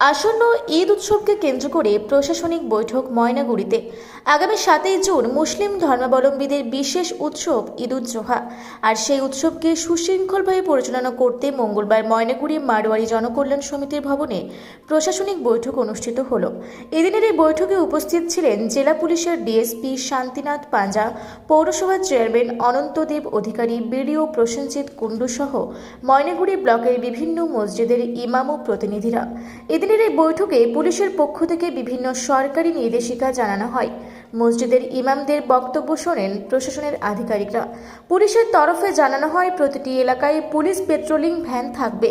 আসন্ন ঈদ উৎসবকে কেন্দ্র করে প্রশাসনিক বৈঠক ময়নাগুড়িতে। আগামী সাতই জুন মুসলিম ধর্মাবলম্বীদের বিশেষ উৎসব ঈদ উজ জোহা। আর সেই উৎসবকে সুশৃঙ্খলভাবে পরিচালনা করতে মঙ্গলবার ময়নাগুড়ি মারোয়ারি জনকল্যাণ সমিতির ভবনে প্রশাসনিক বৈঠক অনুষ্ঠিত হল। এদিনের এই বৈঠকে উপস্থিত ছিলেন জেলা পুলিশের ডিএসপি শান্তিনাথ পাঞ্জা, পৌরসভার চেয়ারম্যান অনন্তদেব অধিকারী বিডিও প্রসেনজিৎ কুণ্ডু সহ ময়নাগুড়ি ব্লকের বিভিন্ন মসজিদের ইমাম ও প্রতিনিধিরা এদিনের এই বৈঠকে পুলিশের পক্ষ থেকে বিভিন্ন সরকারি নির্দেশিকা জানানো হয়। মসজিদের ইমামদের বক্তব্য শোনেন প্রশাসনের আধিকারিকরা। পুলিশের তরফে জানানো হয় প্রতিটি এলাকায় পুলিশ পেট্রোলিং ভ্যান থাকবে।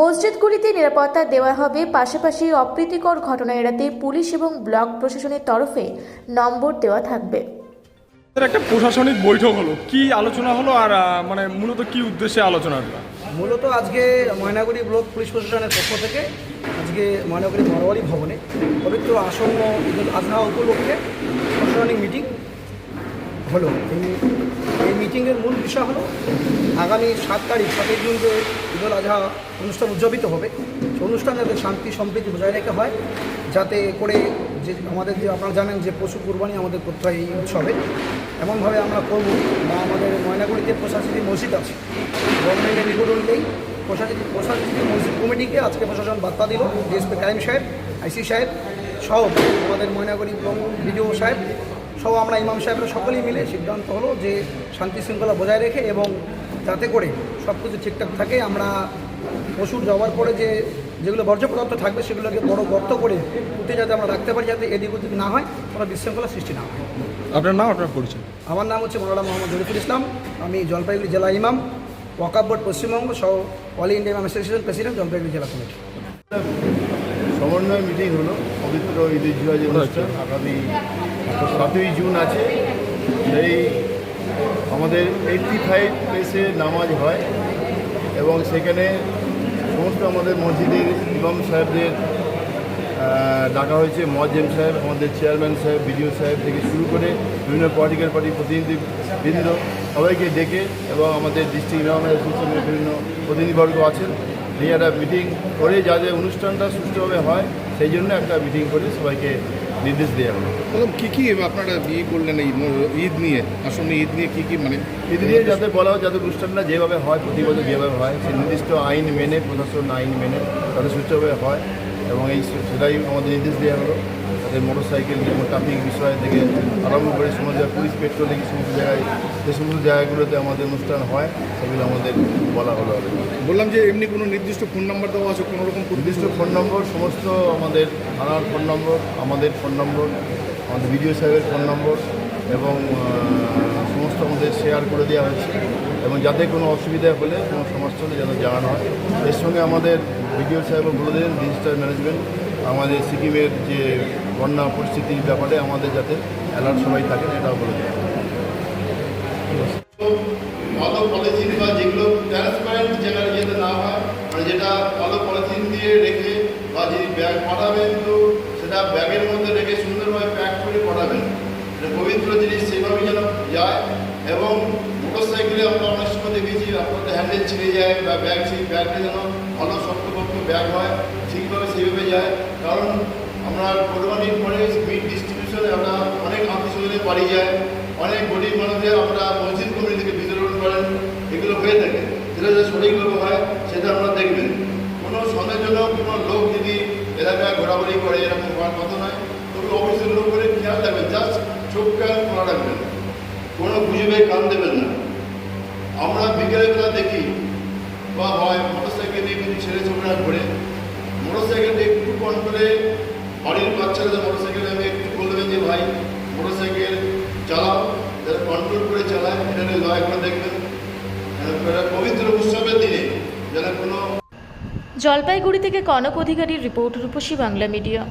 মসজিদগুলিতে নিরাপত্তা দেওয়া হবে পাশাপাশি অপ্রীতিকর ঘটনা এড়াতে পুলিশ এবং ব্লক প্রশাসনের তরফে নম্বর দেওয়া থাকবে। একটা প্রশাসনিক বৈঠক হলো। কি আলোচনা হলো আর মানে মূলত কি উদ্দেশ্যে আলোচনাটা মূলত আজকে ময়নাগুড়ি ব্লক পুলিশ প্রশাসনের পক্ষ থেকে আজকে ময়নাগুড়ি মারোয়ারি ভবনে পবিত্র আসন্ন ঈদুল আজহা উপলক্ষে প্রশাসনিক মিটিং হলো। এই মিটিংয়ের মূল বিষয় হলো, আগামী সাত তারিখ, সাতই জুন যে ঈদুল আজহা অনুষ্ঠান উদযাপিত হবে, সেই অনুষ্ঠান যাতে শান্তি, সম্প্রীতি বজায় রেখে হয়, যাতে করে যে আমাদের যে আপনারা জানেন যে পশু কুরবানি আমাদের করতে হয় এই উৎসবে। এমনভাবে আমরা করব। বা আমাদের ময়নাগুড়িতে প্রশাসনিক মসজিদ আছে। গভর্নমেন্টের অনুযায়ী প্রশাসনিক প্রশাসনিক মসজিদ কমিটিকে আজকে প্রশাসন বার্তা দিল ডিএসপি কাইম সাহেব আইসি সাহেব সহ আমাদের ময়নাগুড়ি বিডিও সাহেব সহ আমরা ইমাম সাহেবরা সকলেই মিলে সিদ্ধান্ত হলো যে শান্তি শৃঙ্খলা বজায় রেখে এবং যাতে করে সব কিছু ঠিকঠাক থাকে আমরা পশুর যাওয়ার পরে যে যেগুলো বর্জ্য পদার্থ থাকবে সেগুলোকে বড় গর্ত করে পুঁতে যাতে আমরা রাখতে পারি যাতে এদিক ওদিক না হয় কোনো বিশৃঙ্খলা সৃষ্টি না হয়। আপনার নাম আপনার পরিচয়? আমার নাম হচ্ছে মৌলানা মোহাম্মদ জরিফুল ইসলাম আমি জলপাইগুড়ি জেলা ইমাম ওয়াকাব পশ্চিমবঙ্গ সহ All India Association President Jalpaiguri জেলা কমিটি সমন্বয় মিটিং হলো, পবিত্র ঈদ জুয়া যে অনুষ্ঠান, আগামী সাতই জুন আছে। সেই আমাদের এইটটি ফাইভ প্লেসে নামাজ হয় এবং সেখানে সমস্ত আমাদের মসজিদের ইমাম সাহেবদের ডাকা হয়েছে মজ্জেম সাহেব আমাদের চেয়ারম্যান সাহেব বিডিও সাহেব থেকে শুরু করে বিভিন্ন পলিটিক্যাল পার্টি প্রতিনিধি বৃন্দ সবাইকে ডেকে এবং আমাদের ডিস্ট্রিক্ট ইমাম অ্যাসোসিয়েশনের বিভিন্ন প্রতিনিধিবর্গ আছেন। নিয়ে একটা মিটিং করে যাতে অনুষ্ঠানটা সুষ্ঠুভাবে হয় সেই জন্য একটা মিটিং করে সবাইকে নির্দেশ দেওয়া হলো। কী কি আপনারা ইয়ে করলেন এই ঈদ নিয়ে? আসন্ন ঈদ নিয়ে কী কী মানে ঈদ নিয়ে যাতে বলা হয় যাতে অনুষ্ঠানটা যেভাবে হয় প্রতি বছর যেভাবে হয় সেই নির্দিষ্ট আইন মেনে প্রশাসন আইন মেনে তাদের সুষ্ঠুভাবে হয়। এবং এই সেটাই আমাদের নির্দেশ দেওয়া হলো। যাতে মোটর সাইকেল যেমন ট্রাফিক বিষয় থেকে আরম্ভ করে সমস্ত পুলিশ পেট্রোলিং সমস্ত জায়গায় যে সমস্ত জায়গাগুলোতে আমাদের অনুষ্ঠান হয় সেগুলো আমাদের বলা হলো বললাম যে এমনি কোনো নির্দিষ্ট ফোন নাম্বার দেওয়া আছে কোনো রকম নির্দিষ্ট ফোন নম্বর সমস্ত আমাদের থানার ফোন নম্বর আমাদের ফোন নম্বর আমাদের বিডিও সাহেবের ফোন নম্বর এবং সমস্ত আমাদের শেয়ার করে দেওয়া হয়েছে এবং যাতে কোনো অসুবিধা হলে কোনো সমস্যা যেন জানানো হয়। এর সঙ্গে আমাদের বিডিও সাহেবও বলে দিলেন ডিজিটাল ম্যানেজমেন্ট আমাদের সিকিমের যে বন্যা পরিস্থিতির ব্যাপারে আমাদের যাতে অ্যালার্ট সবাই থাকেন এটাও বলে দেওয়া ভালো পলিথিন বা যেগুলো না হয় মানে যেটা ভালো পলিথিন দিয়ে রেখে বা যদি ব্যাগ পাঠাবেন সেটা ব্যাগের মধ্যে রেখে সুন্দরভাবে প্যাক করে পাঠাবেন। এটা পবিত্র জিনিস সেভাবে যেন যায় এবং মোটর সাইকেলে আমরা অনেক সময় দেখেছি আপনাদের হ্যান্ডেল ছিঁড়ে যায় বা ব্যাগ সেই ব্যাগটা যেন ভালো শক্তপক্ষ ব্যাগ হয়, ঠিকভাবে সেইভাবে যায়। কারণ আমরা কোরবানির পরে মিট ডিস্ট্রিবিউশনে আমরা অনেক আত্মীয় বাড়ি যায় অনেক গরিব মানুষদের আমরা মসজিদ কমিটি থেকে বিতরণ করেন এগুলো হয়ে থাকে। যেটা যদি সঠিকভাবে হয়, সেটা আমরা দেখবেন। কোনো সন্দেহজনক কোনো লোক যদি এলাকায় ঘোরাঘুরি করে, এরকম হওয়ার কথা নয়। তবে অবশ্যই লোক করে খেয়াল রাখবেন, জাস্ট চোখ কান খোলা রাখবেন। কোনো গুজবে কান দেবেন না। আমরা বিকেলবেলা দেখি, বা হয় মোটর সাইকেল নিয়ে কিন্তু ছেলে ছোকরা ঘোরে। মোটর সাইকেলটা একটু কন্ট্রোলে, বাড়ির বাচ্চারা মোটর সাইকেলে আমি একটু বলবেন যে ভাই মোটর সাইকেল চালাও, যারা কন্ট্রোল করে চালায় এটা নিয়ে দয়া করে দেখবেন পবিত্র উৎসবের দিনে, যেন কোনো জলপাইগুড়ি থেকে কনক অধিকারীর রিপোর্ট রূপসী বাংলা মিডিয়া।